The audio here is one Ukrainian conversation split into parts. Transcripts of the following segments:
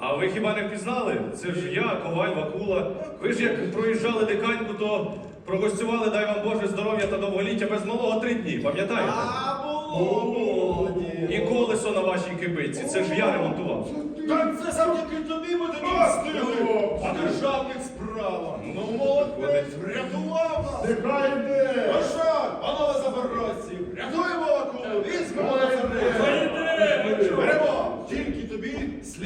А ви хіба не впізнали? Це ж я, Коваль Вакула. Ви ж як проїжджали диканьку, то прогостювали, дай вам Боже здоров'я та довголіття без малого три дні, пам'ятаєте? А було. І колесо на вашій кибиці, це ж я ремонтував. Так це завдяки тобі ми не встигли. А державних справах. Ну, молодець, врятував нас. Нехай Ну йде. що, панове забородці, рятуємо акулу, візьмемо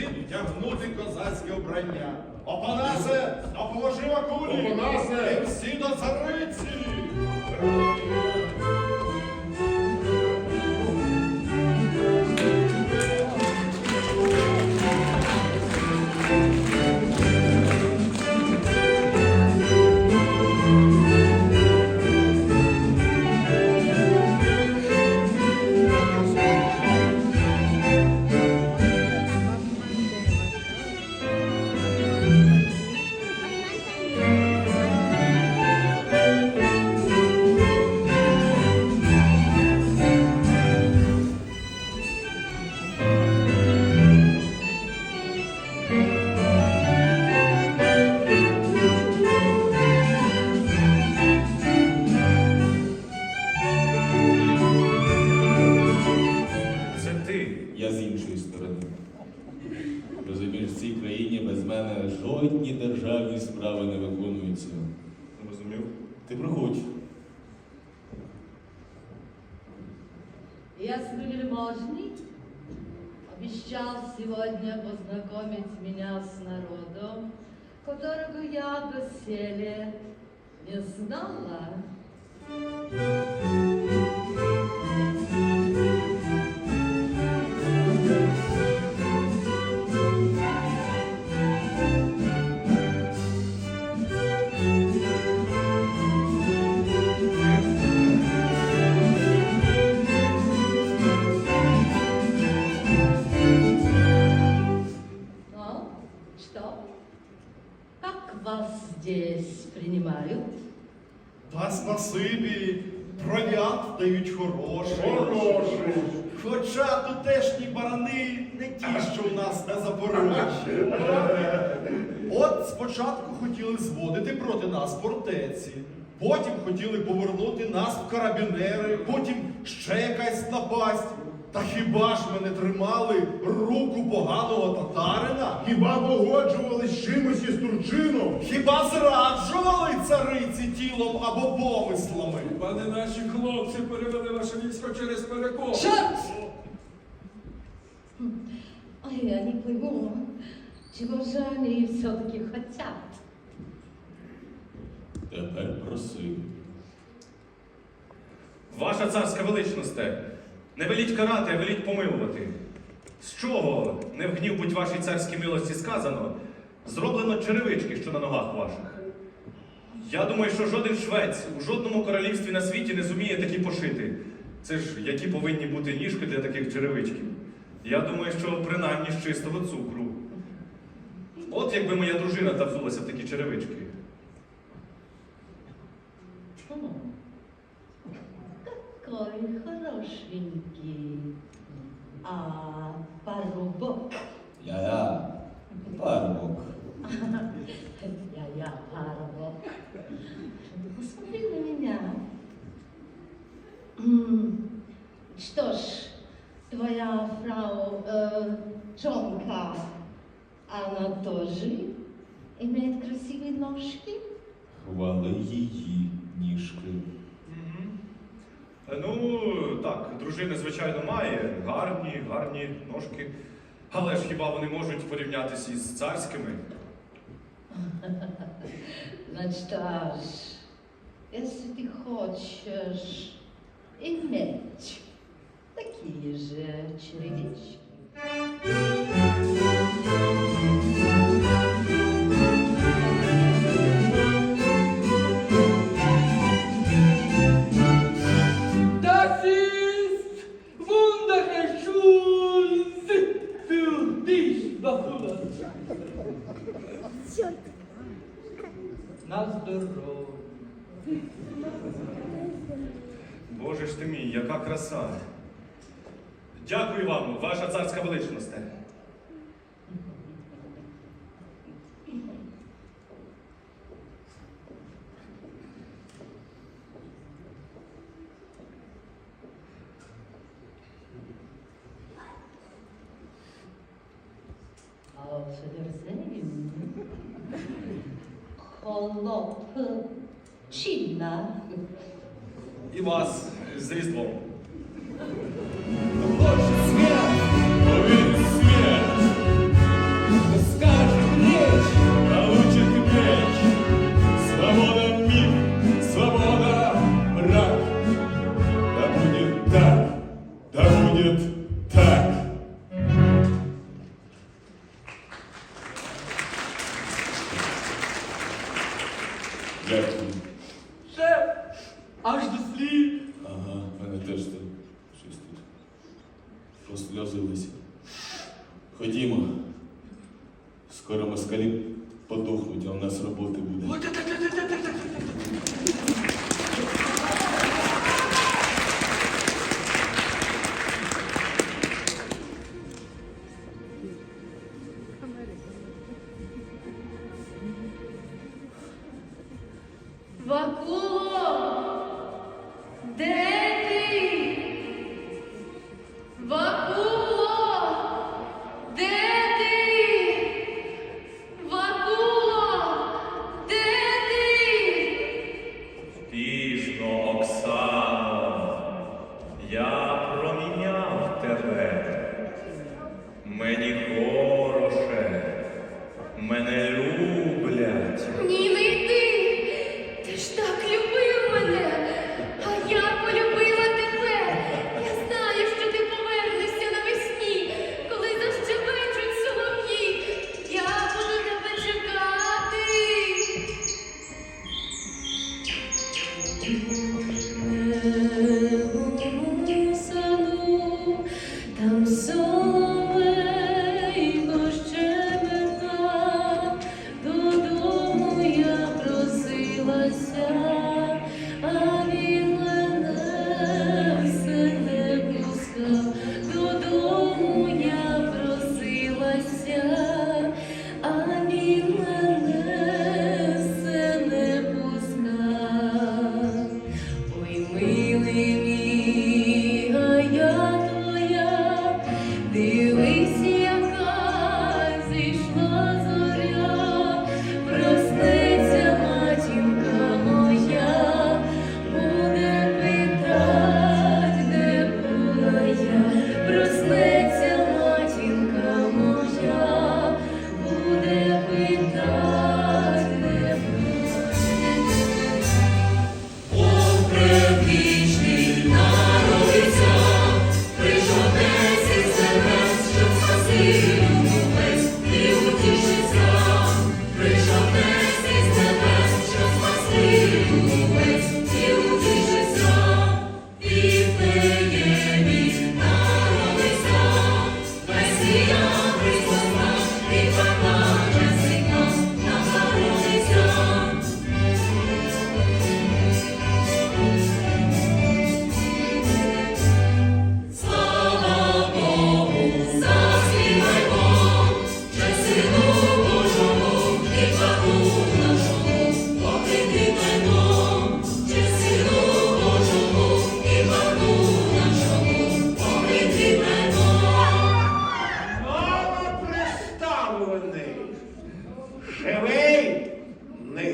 вдягнути козацьке вбрання. Опанасе, допоможи акулі. Опанасе. І всі до цариці. Ти приходь. Я вельможный обещал сегодня познакомить меня с народом, которого я доселе не знала, Та спасибі, провіант дають хороший. Хороший. Хоча тутешні барани не ті, що у нас на Запорожжі. От спочатку хотіли зводити проти нас фортеці, потім хотіли повернути нас в карабінери, потім ще якась напасть. Та хіба ж ми не тримали руку поганого татарина? Хіба погоджувались з чимось із Турчином? Хіба зраджували цариці тілом або помислами? Пане наші хлопці перевели ваше військо через перекоп. Черт! Ой, я не пойму, чего же они все-таки хотят? Тепер проси. Ваша царська величносте, не веліть карати, а веліть помилувати. З чого, не в гнів будь вашій царській милості сказано, зроблено черевички, що на ногах ваших. Я думаю, що жоден швець у жодному королівстві на світі не зуміє такі пошити. Це ж які повинні бути ніжки для таких черевичків. Я думаю, що принаймні з чистого цукру. От якби моя дружина та взулася в такі черевички. Хм, Какой хорошенький. А парубок? Я-я, парубок. Я-я, парубок. Посмотри на меня. М, Что ж, твоя фрау э, Джонка, она тоже имеет красивые ножки? Хвали її ніжки. Е, ну, так, дружини, звичайно, має. Гарні, гарні ножки. Але ж хіба вони можуть порівнятися із царськими? Ну Значит, Якщо ти хочеш хочешь иметь такие же чередички. Чорт. На здоров'я. Боже ж ти мій, яка краса. Дякую вам, ваша царська величність. Колопи. Чинна. І вас з Різдвом. Аж до слів. Ага, в мене теж тут щось тут. Розсльозилися. Ходімо. Скоро москалі подохнуть, а у нас роботи буде.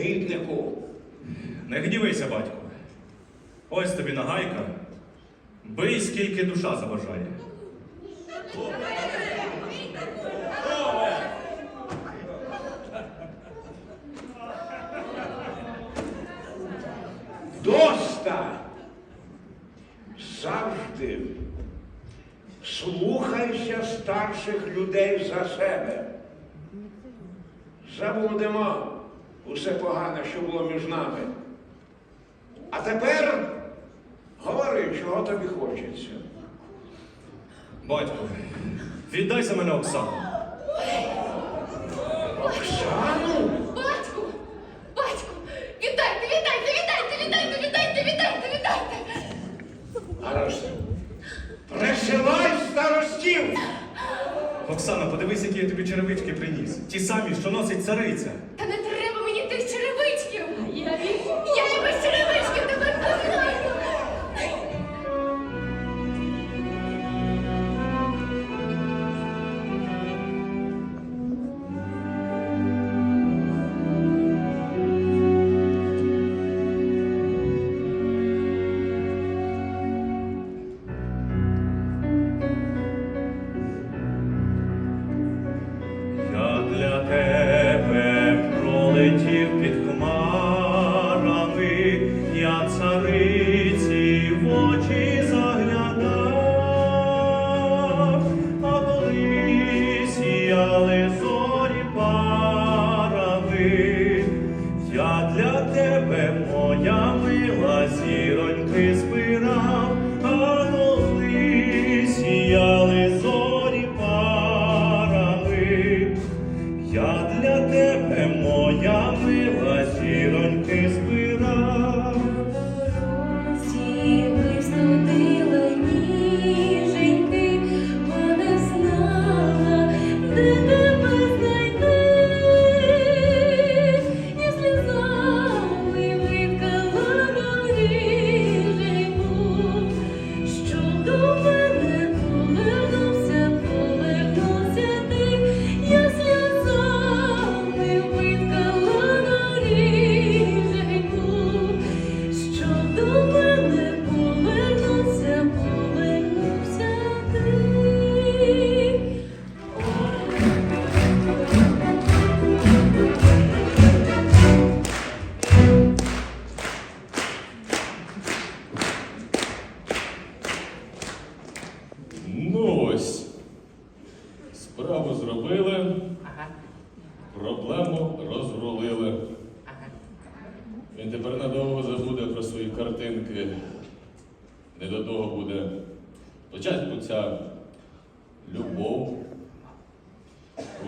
негіднику. Не гнівися, батько. Ось тобі нагайка. Бий, скільки душа заважає. Доста завжди слухайся старших людей за себе. Забудемо усе погане, що було між нами. А тепер говори, чого тобі хочеться. Батько, віддай за мене Оксану. Оксану? Батьку! Батьку! Віддайте, віддайте, віддайте, віддайте, віддайте, віддайте, віддайте! Гаразд. Присилай старостів! Оксана, подивись, які я тобі черевички приніс. Ті самі, що носить цариця. Та не треба в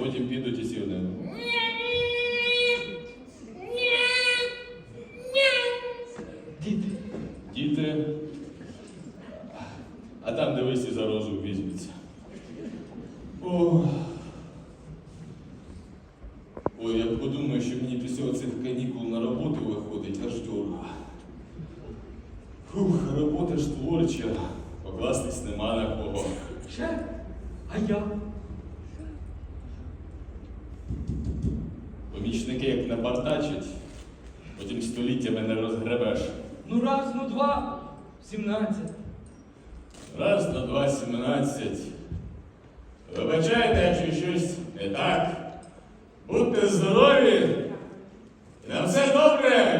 Потім підуть усі вони. Діти. Діти. А там дивись і за розум візьметься. О. Ой, я подумаю, що мені після цих канікул на роботу виходить аж дорого. Фух, робота ж творча, Річники як не напартачать, потім століттями не розгребеш. Ну раз, ну два, сімнадцять. Раз на два сімнадцять. Вибачайте, якщо щось не так. Будьте здорові! На все добре!